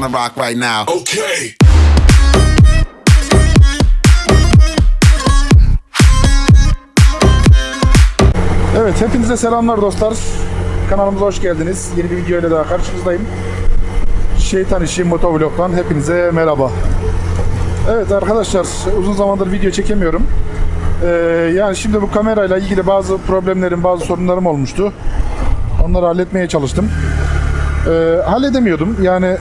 wanna rock right now. Okay. Evet hepinize selamlar dostlar. Kanalımıza hoş geldiniz. Yeni bir video ile daha karşınızdayım. Şeytan İşi Motovlog'dan hepinize merhaba. Evet arkadaşlar uzun zamandır video çekemiyorum. Ee, yani şimdi bu kamerayla ilgili bazı problemlerim, bazı sorunlarım olmuştu. Onları halletmeye çalıştım. Ee, halledemiyordum. Yani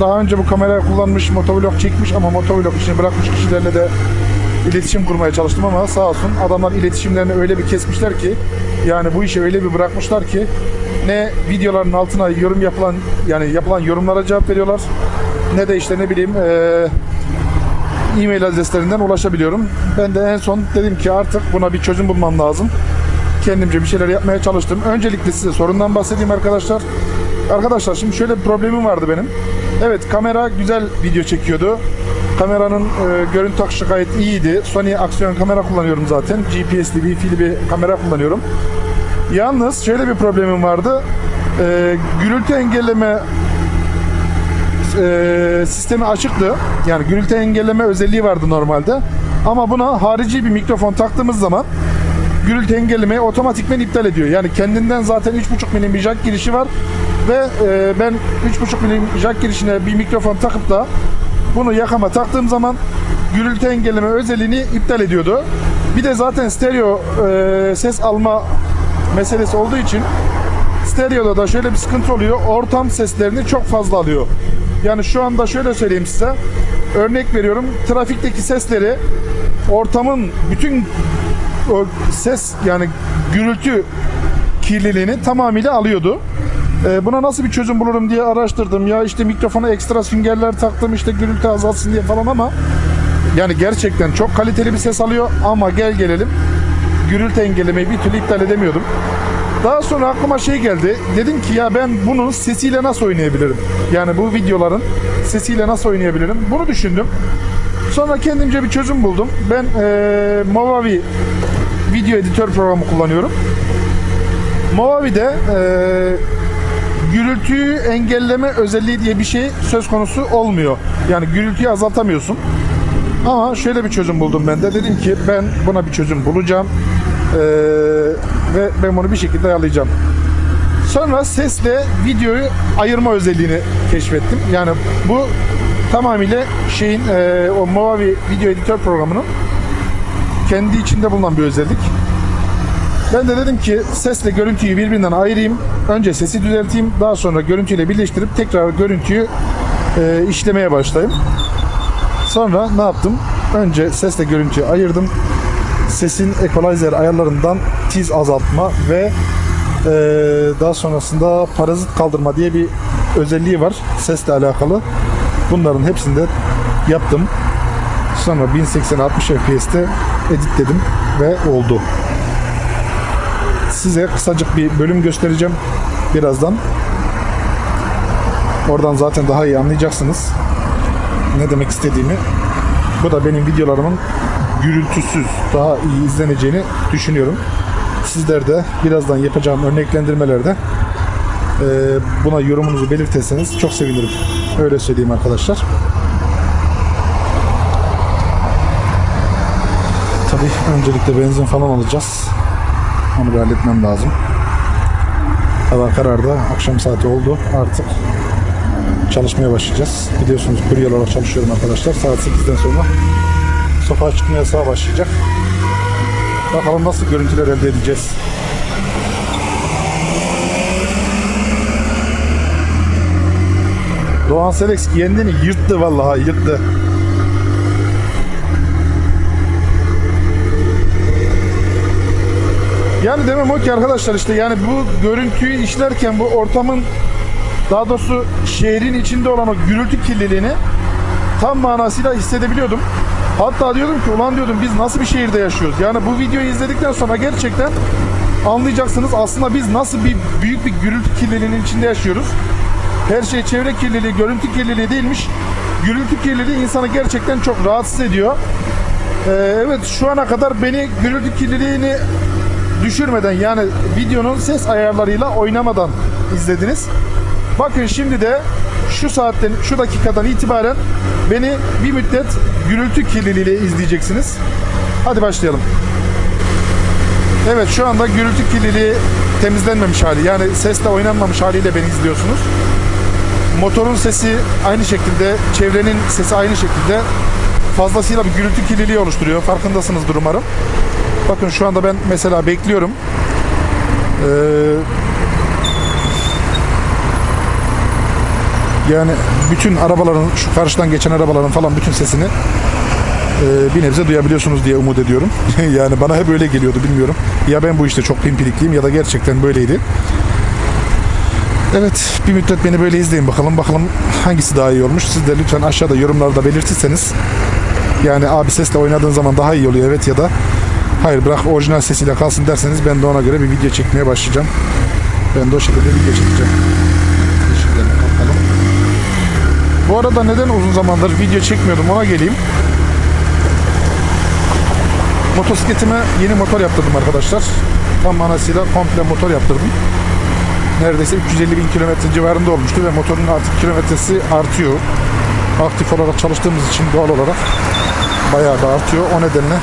daha önce bu kamerayı kullanmış, motovlog çekmiş ama motovlog işini bırakmış kişilerle de iletişim kurmaya çalıştım ama sağ olsun adamlar iletişimlerini öyle bir kesmişler ki yani bu işi öyle bir bırakmışlar ki ne videoların altına yorum yapılan yani yapılan yorumlara cevap veriyorlar ne de işte ne bileyim e-mail adreslerinden ulaşabiliyorum. Ben de en son dedim ki artık buna bir çözüm bulmam lazım. Kendimce bir şeyler yapmaya çalıştım. Öncelikle size sorundan bahsedeyim arkadaşlar. Arkadaşlar şimdi şöyle bir problemim vardı benim. Evet kamera güzel video çekiyordu. Kameranın e, görüntü akışı gayet iyiydi. Sony aksiyon kamera kullanıyorum zaten. GPS'li, Wi-Fi'li bir kamera kullanıyorum. Yalnız şöyle bir problemim vardı. E, gürültü engelleme e, sistemi açıktı. Yani gürültü engelleme özelliği vardı normalde. Ama buna harici bir mikrofon taktığımız zaman gürültü engellemeyi otomatikmen iptal ediyor. Yani kendinden zaten 3.5 milim bir jack girişi var ve e, ben 3.5 milim jack girişine bir mikrofon takıp da bunu yakama taktığım zaman gürültü engelleme özelliğini iptal ediyordu. Bir de zaten stereo e, ses alma meselesi olduğu için Stereo'da da şöyle bir sıkıntı oluyor. Ortam seslerini çok fazla alıyor. Yani şu anda şöyle söyleyeyim size. Örnek veriyorum. Trafikteki sesleri ortamın bütün o ses yani gürültü kirliliğini tamamıyla alıyordu. Ee, buna nasıl bir çözüm bulurum diye araştırdım. Ya işte mikrofona ekstra süngerler taktım işte gürültü azalsın diye falan ama yani gerçekten çok kaliteli bir ses alıyor ama gel gelelim gürültü engellemeyi bir türlü iptal edemiyordum. Daha sonra aklıma şey geldi. Dedim ki ya ben bunun sesiyle nasıl oynayabilirim? Yani bu videoların sesiyle nasıl oynayabilirim? Bunu düşündüm. Sonra kendimce bir çözüm buldum. Ben eee Movavi video editör programı kullanıyorum. Movavi'de eee gürültüyü engelleme özelliği diye bir şey söz konusu olmuyor. Yani gürültüyü azaltamıyorsun. Ama şöyle bir çözüm buldum ben de. Dedim ki ben buna bir çözüm bulacağım. Ee, ve ben bunu bir şekilde ayarlayacağım. Sonra sesle videoyu ayırma özelliğini keşfettim. Yani bu tamamıyla şeyin e, o Movavi video editör programının kendi içinde bulunan bir özellik. Ben de dedim ki sesle görüntüyü birbirinden ayırayım. Önce sesi düzelteyim. Daha sonra görüntüyle birleştirip tekrar görüntüyü e, işlemeye başlayayım. Sonra ne yaptım? Önce sesle görüntüyü ayırdım. Sesin equalizer ayarlarından tiz azaltma ve e, daha sonrasında parazit kaldırma diye bir özelliği var sesle alakalı. Bunların hepsini de yaptım. Sonra 1080-60 FPS'te editledim ve oldu. Size kısacık bir bölüm göstereceğim birazdan. Oradan zaten daha iyi anlayacaksınız ne demek istediğimi. Bu da benim videolarımın gürültüsüz daha iyi izleneceğini düşünüyorum. Sizler de birazdan yapacağım örneklendirmelerde e, buna yorumunuzu belirtirseniz çok sevinirim. Öyle söyleyeyim arkadaşlar. Tabii öncelikle benzin falan alacağız. Onu bir halletmem lazım. Hava karardı. Akşam saati oldu. Artık çalışmaya başlayacağız. Biliyorsunuz kurye olarak çalışıyorum arkadaşlar. Saat 8'den sonra sokağa çıkma yasağı başlayacak. Bakalım nasıl görüntüler elde edeceğiz. Doğan Selex kendini yırttı vallahi yırttı. Yani demem o ki arkadaşlar işte yani bu görüntüyü işlerken bu ortamın daha doğrusu şehrin içinde olan o gürültü kirliliğini tam manasıyla hissedebiliyordum. Hatta diyordum ki ulan diyordum biz nasıl bir şehirde yaşıyoruz? Yani bu videoyu izledikten sonra gerçekten anlayacaksınız aslında biz nasıl bir büyük bir gürültü kirliliğinin içinde yaşıyoruz. Her şey çevre kirliliği, görüntü kirliliği değilmiş. Gürültü kirliliği insanı gerçekten çok rahatsız ediyor. Ee, evet şu ana kadar beni gürültü kirliliğini düşürmeden yani videonun ses ayarlarıyla oynamadan izlediniz. Bakın şimdi de şu saatten, şu dakikadan itibaren beni bir müddet gürültü kirliliğiyle izleyeceksiniz. Hadi başlayalım. Evet şu anda gürültü kirliliği temizlenmemiş hali yani sesle oynanmamış haliyle beni izliyorsunuz. Motorun sesi aynı şekilde, çevrenin sesi aynı şekilde fazlasıyla bir gürültü kirliliği oluşturuyor. Farkındasınızdır umarım. Bakın şu anda ben mesela bekliyorum. Ee, yani bütün arabaların, şu karşıdan geçen arabaların falan bütün sesini e, bir nebze duyabiliyorsunuz diye umut ediyorum. yani bana hep öyle geliyordu bilmiyorum. Ya ben bu işte çok pimpirikliyim ya da gerçekten böyleydi. Evet bir müddet beni böyle izleyin bakalım. Bakalım hangisi daha iyi olmuş. Siz de lütfen aşağıda yorumlarda belirtirseniz. Yani abi sesle oynadığın zaman daha iyi oluyor evet ya da hayır bırak orijinal sesiyle kalsın derseniz ben de ona göre bir video çekmeye başlayacağım. Ben de o şekilde video çekeceğim. Bu arada neden uzun zamandır video çekmiyordum ona geleyim. Motosikletime yeni motor yaptırdım arkadaşlar. Tam manasıyla komple motor yaptırdım. Neredeyse 350 bin kilometre civarında olmuştu ve motorun artık kilometresi artıyor. Aktif olarak çalıştığımız için doğal olarak bayağı da artıyor. O nedenle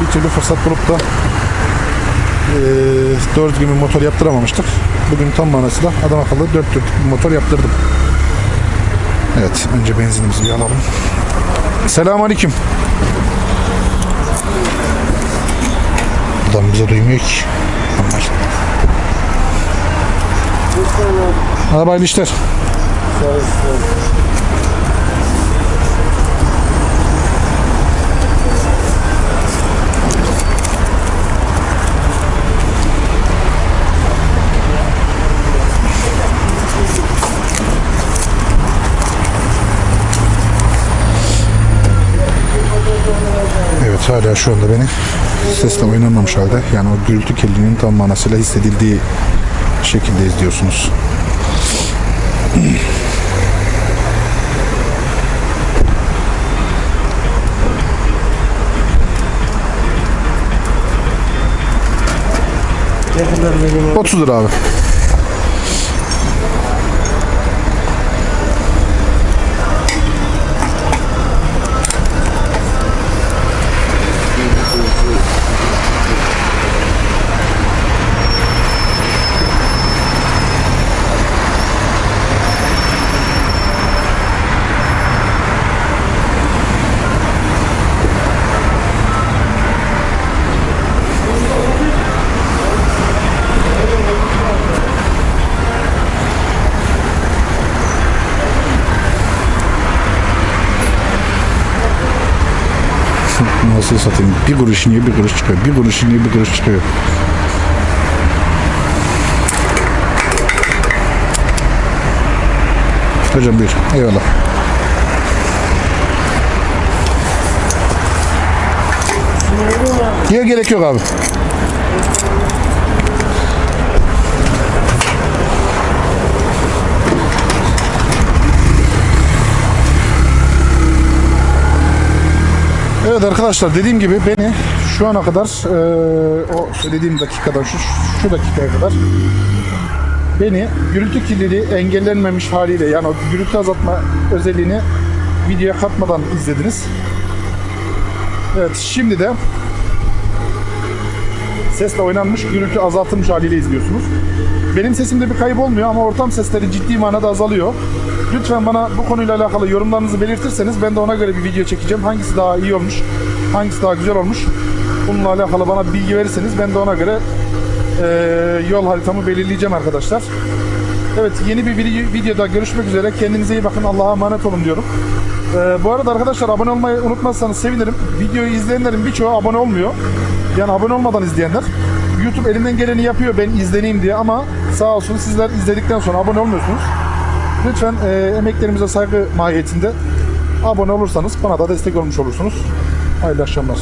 bir türlü fırsat bulup da e, doğru düzgün bir motor yaptıramamıştık. Bugün tam manasıyla adam akıllı 4 dörtlük motor yaptırdım. Evet önce benzinimizi bir alalım. Selamun Aleyküm. Adam bize duymuyor ki. Hadi hayırlı işler. Hala şu anda beni sesle oynanmamış halde yani o gürültü kirliliğinin tam manasıyla hissedildiği şekilde izliyorsunuz. Ne kadar vereyim 30 lira abi. Nasıl satayım? Bir kuruş niye bir kuruş çıkıyor? Bir kuruş niye bir kuruş çıkıyor? Hocam buyur. Eyvallah. Yok gerek yok abi. Evet arkadaşlar dediğim gibi beni şu ana kadar eee, o söylediğim dakikadan şu, şu dakikaya kadar beni gürültü kirliliği engellenmemiş haliyle yani o gürültü azaltma özelliğini videoya katmadan izlediniz. Evet şimdi de sesle oynanmış gürültü azaltılmış haliyle izliyorsunuz. Benim sesimde bir kayıp olmuyor ama ortam sesleri ciddi manada azalıyor. Lütfen bana bu konuyla alakalı yorumlarınızı belirtirseniz ben de ona göre bir video çekeceğim. Hangisi daha iyi olmuş, hangisi daha güzel olmuş. Bununla alakalı bana bilgi verirseniz ben de ona göre eee, yol haritamı belirleyeceğim arkadaşlar. Evet yeni bir video- videoda görüşmek üzere. Kendinize iyi bakın. Allah'a emanet olun diyorum. Ee, bu arada arkadaşlar abone olmayı unutmazsanız sevinirim. Videoyu izleyenlerin birçoğu abone olmuyor. Yani abone olmadan izleyenler. YouTube elinden geleni yapıyor ben izleneyim diye ama sağ olsun sizler izledikten sonra abone olmuyorsunuz. Lütfen e, emeklerimize saygı mahiyetinde abone olursanız bana da destek olmuş olursunuz. Hayırlı akşamlar.